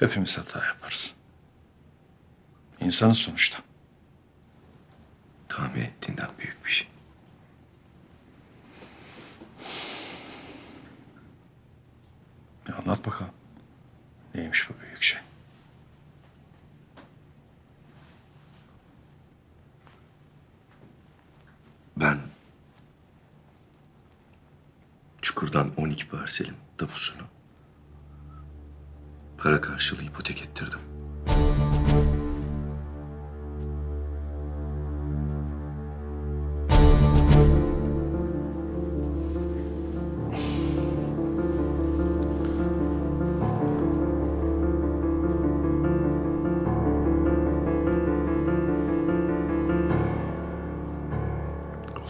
Hepimiz hata yaparız. İnsanız sonuçta. Tahmin ettiğinden büyük bir şey. Bir anlat bakalım. Neymiş bu büyük şey? Ben Çukur'dan 12 parselin tapusunu para karşılığı ipotek ettirdim.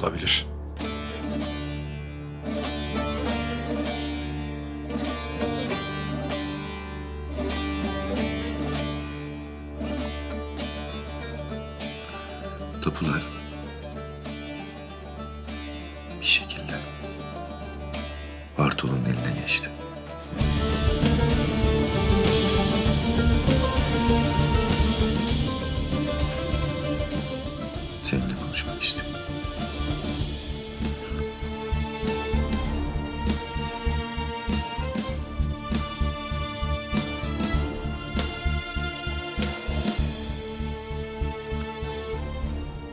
Olabilir. vanuit.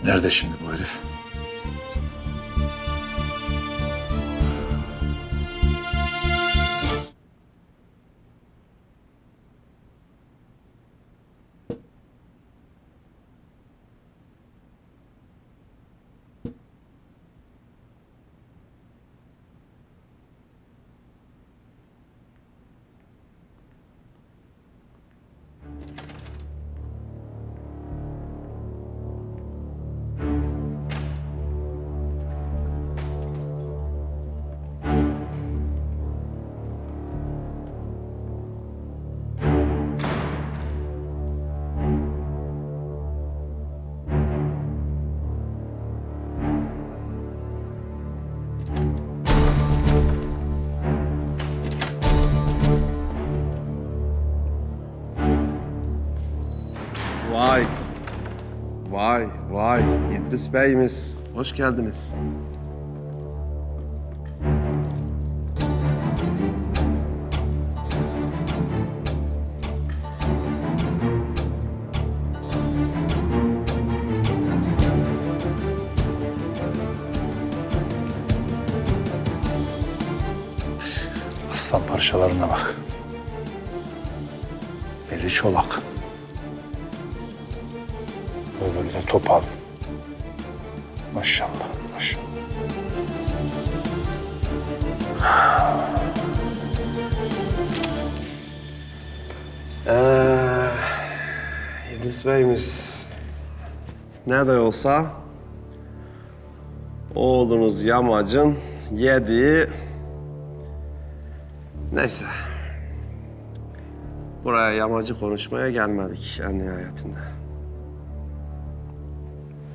Nerede şimdi bu herif? Vay. Vay, vay. İdris Bey'imiz. Hoş geldiniz. Aslan parçalarına bak. Biri çolak. Topal. Maşallah, maşallah. Ee, İdris Bey'imiz ne de olsa oğlunuz Yamacın yediği neyse. Buraya yamacı konuşmaya gelmedik en nihayetinde.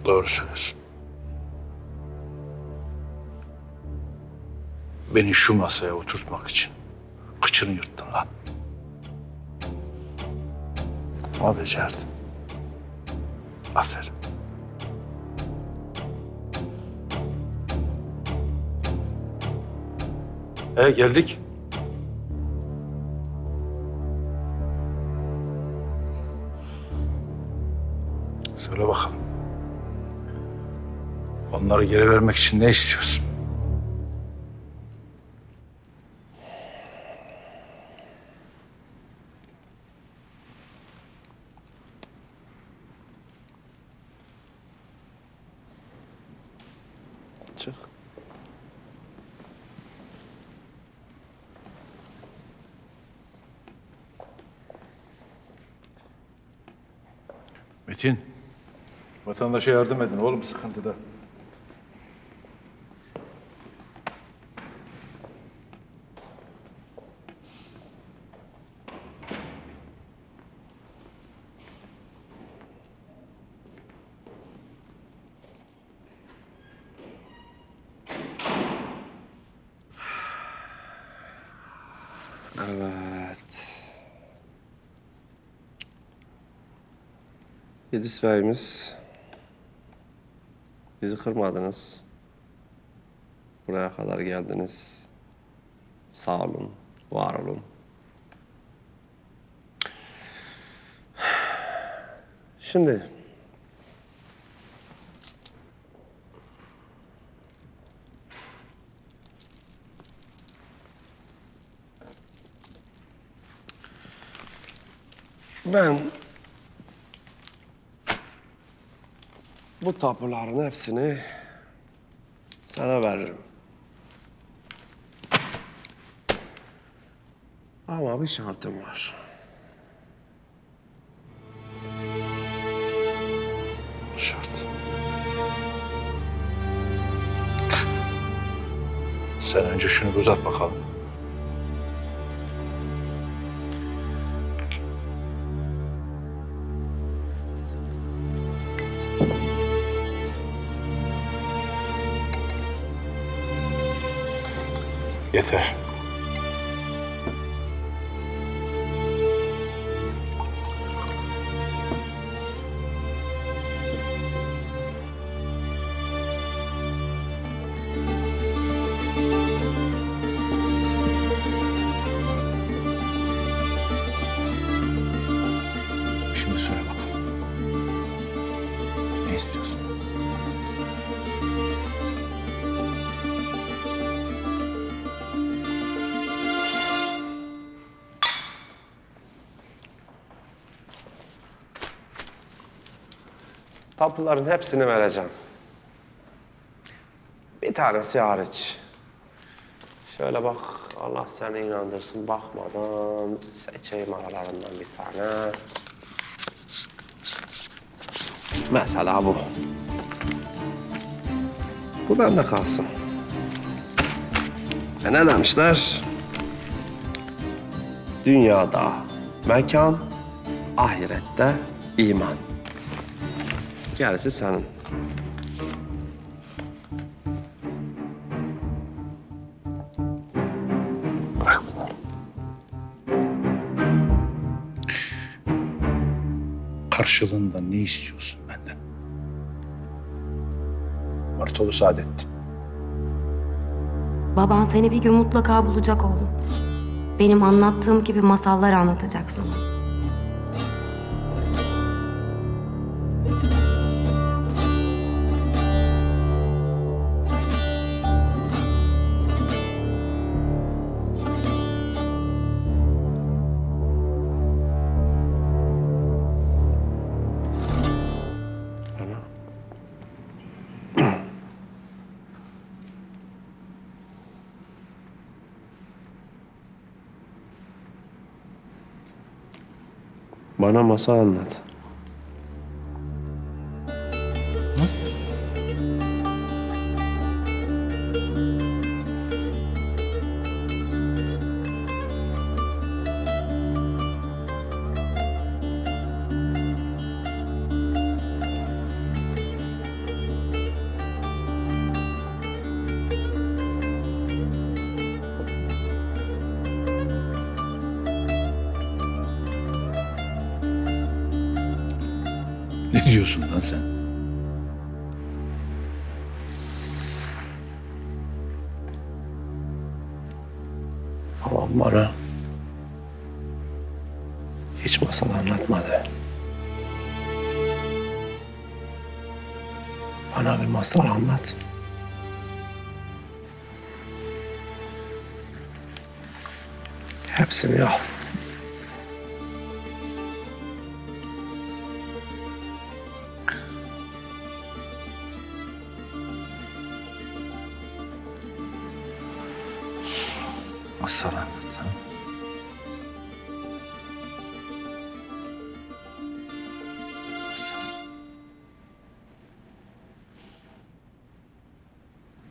Doğru söylüyorsun. Beni şu masaya oturtmak için kıçını yırttın lan. Ama becerdin. Aferin. E geldik. Söyle bakalım. Onları geri vermek için ne istiyorsun? Çık. Metin, vatandaşa yardım edin oğlum sıkıntıda. İdris Bey'imiz bizi kırmadınız. Buraya kadar geldiniz. Sağ olun, var olun. Şimdi ben bu tapuların hepsini sana veririm. Ama bir şartım var. Şart. Sen önce şunu bir uzat bakalım. Yeter. Tapuların hepsini vereceğim. Bir tanesi hariç. Şöyle bak, Allah seni inandırsın bakmadan seçeyim aralarından bir tane. Mesela bu. Bu bende kalsın. E ne demişler? Dünyada mekan, ahirette iman. Gerisi senin. Bırak bunları. Karşılığında ne istiyorsun benden? Mırtolu Saadettin. Baban seni bir gün mutlaka bulacak oğlum. Benim anlattığım gibi masallar anlatacak sana. Bana masal anlat. Diyorsun lan sen? Babam bana hiç masal anlatmadı. Bana bir masal anlat. Hepsini al.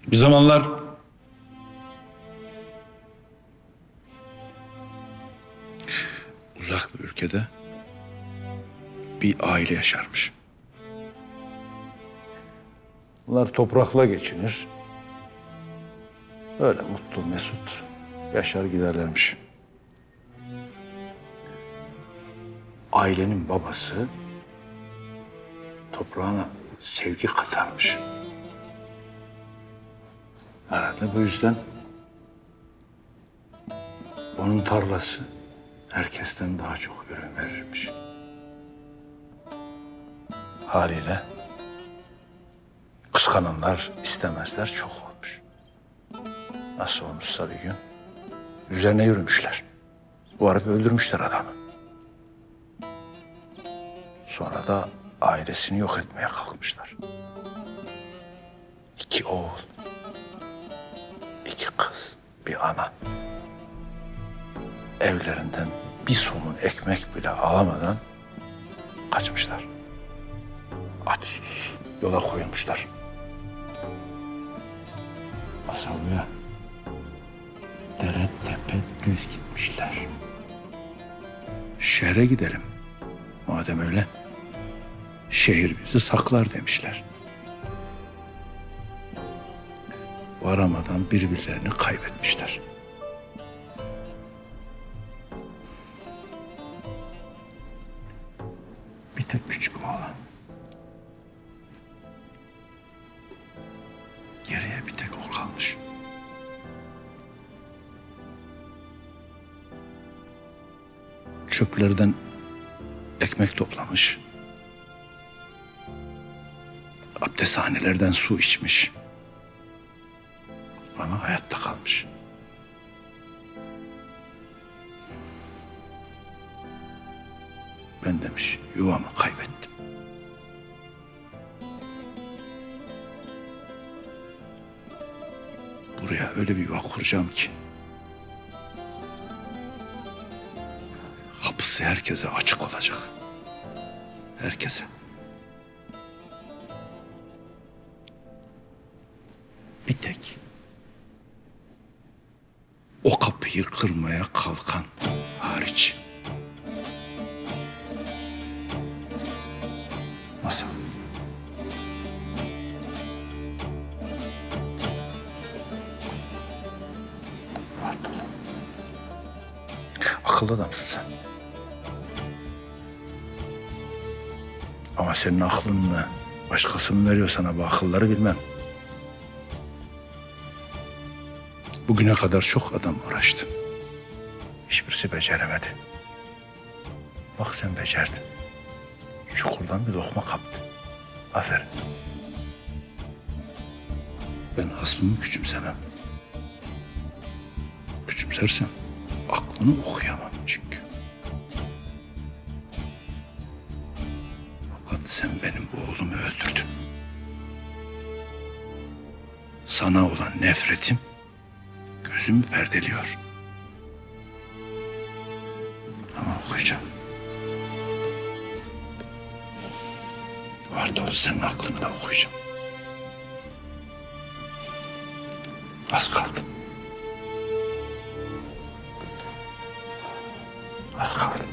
Bir zamanlar uzak bir ülkede bir aile yaşarmış. Bunlar toprakla geçinir. Öyle mutlu mesut yaşar giderlermiş. ailenin babası toprağına sevgi katarmış. Herhalde bu yüzden onun tarlası herkesten daha çok ürün verirmiş. Haliyle kıskananlar, istemezler çok olmuş. Nasıl olmuşsa bir gün üzerine yürümüşler. Bu arada öldürmüşler adamı. Sonra da ailesini yok etmeye kalkmışlar. İki oğul, kız, bir ana. Evlerinden bir somun ekmek bile alamadan kaçmışlar. Aç yola koyulmuşlar. Masallıya dere tepe düz gitmişler. Şehre gidelim. Madem öyle, şehir bizi saklar demişler. Varamadan birbirlerini kaybetmişler. Bir tek küçük oğlan. Geriye bir tek o kalmış. Çöplerden ekmek toplamış. Abdesthanelerden su içmiş. Hayatta kalmış. Ben demiş yuvamı kaybettim. Buraya öyle bir yuva kuracağım ki. Kapısı herkese açık olacak. Herkese. Kapıyı kırmaya kalkan hariç. Ol. Akıllı adamsın sen. Ama senin aklın mı? Başkası mı veriyor sana bu akılları bilmem. Bugüne kadar çok adam uğraştı. Hiçbirisi beceremedi. Bak sen becerdin. Çukurdan bir lokma kaptın. Aferin. Ben hasmımı küçümsemem. Küçümsersem aklını okuyamam çünkü. Fakat sen benim oğlumu öldürdün. Sana olan nefretim gözümü perdeliyor. Ama okuyacağım. Var dolu senin aklını da okuyacağım. Az kaldı. Az kaldı.